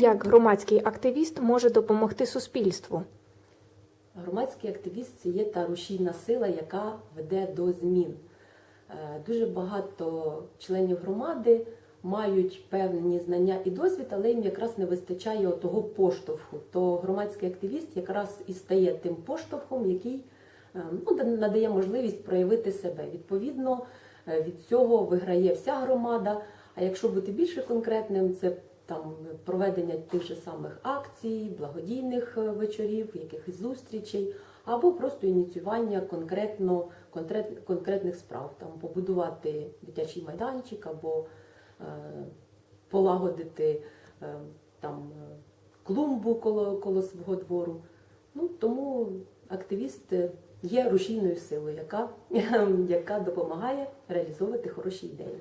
Як громадський активіст може допомогти суспільству? Громадський активіст це є та рушійна сила, яка веде до змін. Е, Дуже багато членів громади мають певні знання і досвід, але їм якраз не вистачає того поштовху. То громадський активіст якраз і стає тим поштовхом, який е, ну, надає можливість проявити себе. Відповідно, е, від цього виграє вся громада. А якщо бути більше конкретним, це там проведення тих же самих акцій, благодійних е, вечорів, якихось зустрічей, або просто ініціювання конкретно конкрет, конкретних справ, там побудувати дитячий майданчик, або е, полагодити е, там е, клумбу коло, коло свого двору. Ну тому активіст е, є рушійною силою, яка, яка допомагає реалізовувати хороші ідеї.